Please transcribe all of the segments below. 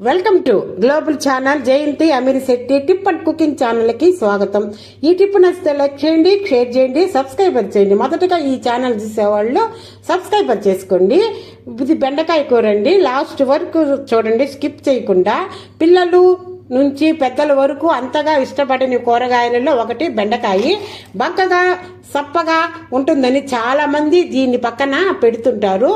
Welcome to global channel Jayanti Amir Shetty tip and cooking ఛానల్కి స్వాగతం. ఈ tip నచ్చితే లైక్ చేయండి షేర్ చేయండి సబ్స్క్రైబర్ చేయండి. మొదటగా ఈ ఛానల్ చూసేవాళ్ళు సబ్స్క్రైబర్ చేసుకోండి. ఇది బెండకాయ కూర అండి. లాస్ట్ వరకు చూడండి స్కిప్ చేయకుండా పిల్లలు నుంచి పెద్దల వరకు అంతగా ఇష్టపడని కూరగాయలలో ఒకటి బెండకాయ. బక్కగా సప్పగా ఉంటుందని చాలామంది దీన్ని పక్కన పెడుతుంటారు.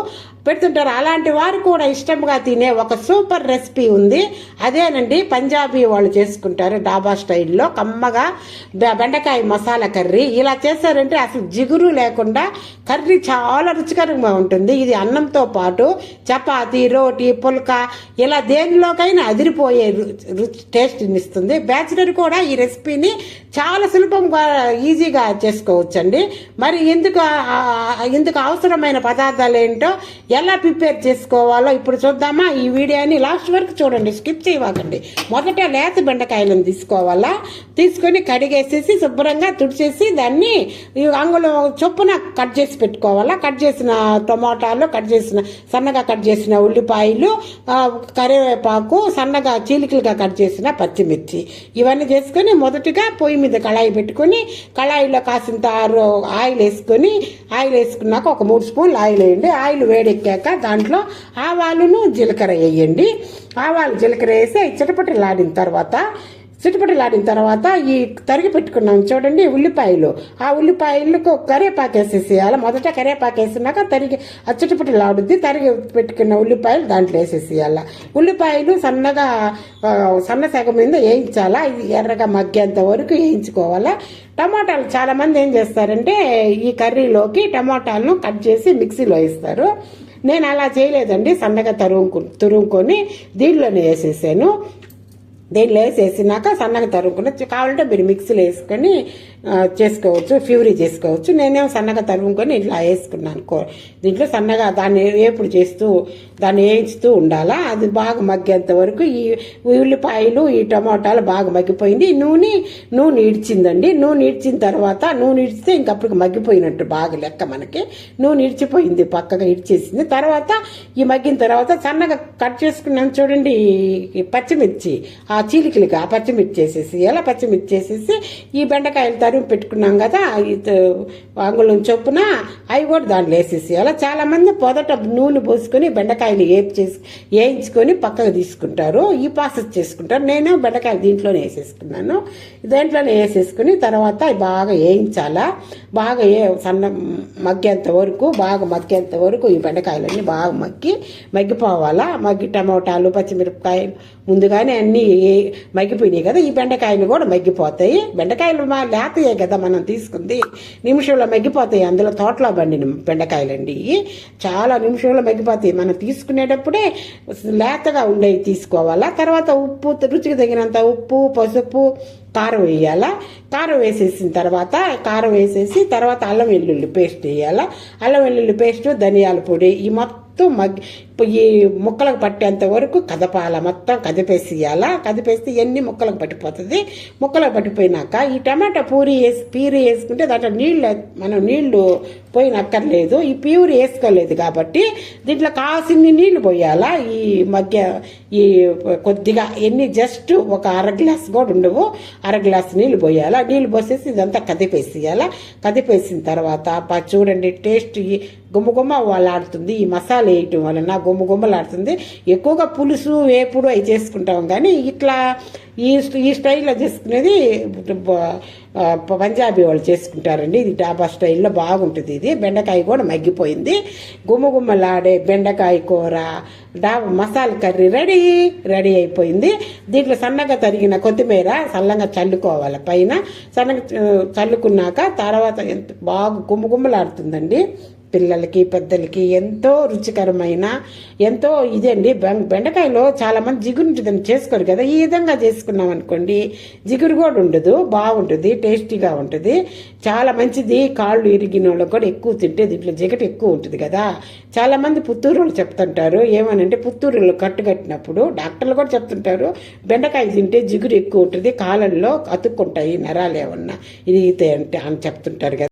పెడుతుంటారు. అలాంటి వారు కూడా ఇష్టంగా తినే ఒక సూపర్ రెసిపీ ఉంది. అదేనండి పంజాబీ వాళ్ళు చేసుకుంటారు డాబా స్టైల్లో. కమ్మగా బెండకాయ మసాలా కర్రీ. ఇలా చేశారంటే అసలు జిగురు లేకుండా కర్రీ చాలా రుచికరంగా ఉంటుంది. ఇది అన్నంతో పాటు చపాతీ రోటి పుల్కా ఇలా దేనిలోకైనా అదిరిపోయే రుచి టేస్ట్ని ఇస్తుంది బ్యాచిలర్ కూడా ఈ రెసిపీని చాలా సులభంగా ఈజీగా చేసుకోవచ్చండి. మరి ఎందుకు ఇందుకు ఎందుకు అవసరమైన పదార్థాలు ఏంటో ఎలా ప్రిపేర్ చేసుకోవాలో ఇప్పుడు చూద్దామా. ఈ వీడియోని లాస్ట్ వరకు చూడండి. స్కిప్ చేయవాకండి. మొదట లేత బెండకాయలను తీసుకోవాలా. తీసుకొని కడిగేసేసి శుభ్రంగా తుడిచేసి దాన్ని ఈ అంగుళం చొప్పున కట్ చేసి పెట్టుకోవాలా? కట్ చేసిన టొమాటాలు కట్ చేసిన సన్నగా కట్ చేసిన ఉల్లిపాయలు కరివేపాకు సన్నగా చీలికలుగా కట్ చేసిన పచ్చిమిర్చి. ఇవన్నీ చేసుకొని మొదటిగా పొయ్యి మీద కళాయి పెట్టుకొని కళాయిలో కాసింత ఆరు- ఆయిల్ వేసుకొని ఆయిల్ వేసుకున్నాక ఒక మూడు స్పూన్లు ఆయిల్ వేయండి. ఆయిల్ వేడెక్కాక దాంట్లో ఆవాలును జీలకర్ర వేయండి. ఆవాలు జీలకర్ర వేసి చిటపటలాడిన తర్వాత చిటపటలాడిన తర్వాత ఈ తరిగి పెట్టుకున్నాం చూడండి ఉల్లిపాయలు. ఆ ఉల్లిపాయలకు కరివేపాకు మొదట కరివేపాకు వేసినాక తరిగి ఆ చిటపటలాడుద్ది తరిగి పెట్టుకున్న ఉల్లిపాయలు దాంట్లో వేసేసేయాలి ఉల్లిపాయలు సన్నగా సన్న సగం మీద వేయించాలా ఇది ఎర్రగా మగ్గేంత వరకు వేయించుకోవాలా. టమాటాలు చాలామంది ఏం చేస్తారంటే ఈ కర్రీలోకి టమాటాలను కట్ చేసి మిక్సీలో వేస్తారు. నేను అలా చేయలేదండి సన్నగా తరుముకు తురుముకొని దీనిలోనే వేసేసాను. దీంట్లో వేసేసినాక సన్నగా తరుముకుని కావాలంటే మీరు మిక్సీలో వేసుకొని చేసుకోవచ్చు ఫ్యూరీ చేసుకోవచ్చు. నేనేమో సన్నగా తరుముకొని ఇట్లా వేసుకున్నాను. కో దీంట్లో సన్నగా దాన్ని వేపుడు చేస్తూ దాన్ని వేయించుతూ ఉండాలా? అది బాగా మగ్గేంత వరకు ఈ ఉల్లిపాయలు ఈ టమాటాలు బాగా మగ్గిపోయింది. ఈ నూనె నూనె ఇడిచిందండి. నూనె ఇడిచిన తర్వాత నూనె ఇడిస్తే ఇంకప్పుడు మగ్గిపోయినట్టు బాగా లెక్క మనకి. నూనె ఇడిచిపోయింది పక్కగా ఇడిచేసింది. తర్వాత ఈ మగ్గిన తర్వాత సన్నగా కట్ చేసుకున్నాను చూడండి ఈ పచ్చిమిర్చి ఆ చీలికలుగా ఆ పచ్చిమిర్చి వేసేసి ఎలా పచ్చిమిర్చి వేసేసి ఈ బెండకాయలు తరిమి పెట్టుకున్నాం కదా ఈ అంగుళం చొప్పున అవి కూడా దాంట్లో వేసేసి అలా చాలామంది పొదట నూనె పోసుకొని బెండకాయలు వేపు చేసి వేయించుకొని పక్కకు తీసుకుంటారు. ఈ ప్రాసెస్ చేసుకుంటారు. నేను బెండకాయలు దీంట్లోనే వేసేసుకున్నాను. దేంట్లోనే వేసేసుకుని తర్వాత అవి బాగా వేయించాలా బాగా ఏ సన్న మగ్గేంత వరకు బాగా మగ్గేంత వరకు ఈ బెండకాయలన్నీ బాగా మగ్గి మగ్గిపోవాలా. మగ్గి టమోటాలు పచ్చిమిరపకాయలు ముందుగానే అన్నీ మగ్గిపోయినాయి కదా ఈ బెండకాయలు కూడా మగ్గిపోతాయి. బెండకాయలు మా లేతయే కదా మనం తీసుకుంది. నిమిషంలో మగ్గిపోతాయి. అందులో తోటలో పండిన బెండకాయలండి. చాలా నిమిషంలో మగ్గిపోతాయి. మనం తీసుకునేటప్పుడే లేతగా ఉండేవి తీసుకోవాలా? తర్వాత ఉప్పు రుచికి తగినంత ఉప్పు పసుపు కారం వేయాలా? కారం వేసేసిన తర్వాత కారం వేసేసి తర్వాత అల్లం వెల్లుల్లి పేస్ట్ వేయాలా? అల్లం వెల్లుల్లి పేస్ట్ ధనియాల పొడి ఈ మొత్తం మగ్గి ఈ ముక్కలకు పట్టేంత వరకు కదపాల మొత్తం కదిపేసేయాలా. కదిపేస్తే ఎన్ని ముక్కలకు పట్టిపోతుంది? ముక్కలకు పట్టిపోయినాక ఈ టమాటా పూరి వేసి పీరి వేసుకుంటే దాంట్లో నీళ్ళు మనం నీళ్ళు పోయినక్కర్లేదు. ఈ ప్యూరి వేసుకోలేదు కాబట్టి దీంట్లో కాసిన్ని నీళ్ళు పోయాలా. ఈ మధ్య ఈ కొద్దిగా ఎన్ని జస్ట్ ఒక అర గ్లాస్ కూడా ఉండవు. అర గ్లాస్ నీళ్ళు పోయాలా. నీళ్ళు పోసేసి ఇదంతా కదిపేసేయాలా. కదిపేసిన తర్వాత చూడండి టేస్ట్ ఈ గుమ్మ గుమ్మ వాళ్ళాడుతుంది ఈ మసాలా వేయటం వలన గుమ్మ గుమ్మలాడుతుంది ఎక్కువగా పులుసు వేపుడు అవి చేసుకుంటాం. కానీ ఇట్లా ఈ ఈ స్టైల్లో చేసుకునేది పంజాబీ వాళ్ళు చేసుకుంటారండి. ఇది డాబా స్టైల్లో బాగుంటుంది ఇది. బెండకాయ కూడా మగ్గిపోయింది. గుమ్మ గుమ్మలాడే బెండకాయ కూర డాబా మసాలా కర్రీ రెడీ రెడీ అయిపోయింది. దీంట్లో సన్నగా తరిగిన కొత్తిమీర సల్లంగా చల్లుకోవాలి. పైన సన్నగా చల్లుకున్నాక తర్వాత ఎంత బాగా గుమ్మ గుమ్మలాడుతుందండి పిల్లలకి పెద్దలకి ఎంతో రుచికరమైన ఎంతో ఇదండి. బెం- బెండకాయలో చాలా మంది జిగురు ఉంటుందని చేసుకోరు కదా. ఈ విధంగా చేసుకున్నాం అనుకోండి జిగురు కూడా ఉండదు బాగుంటుంది టేస్టీగా ఉంటుంది. చాలా మంచిది కాళ్ళు ఇరిగిన వాళ్ళకి కూడా ఎక్కువ తింటే దీంట్లో జిగట ఎక్కువ ఉంటుంది కదా. చాలా మంది పుత్తూరు వాళ్ళు చెప్తుంటారు ఏమనంటే పుత్తూరులో కట్టు కట్టినప్పుడు డాక్టర్లు కూడా చెప్తుంటారు బెండకాయ తింటే జిగురు ఎక్కువ ఉంటుంది కాళ్ళల్లో అతుక్కుంటాయి నరాలు ఏమన్నా. ఇరిగితే అంటే అని చెప్తుంటారు కదా.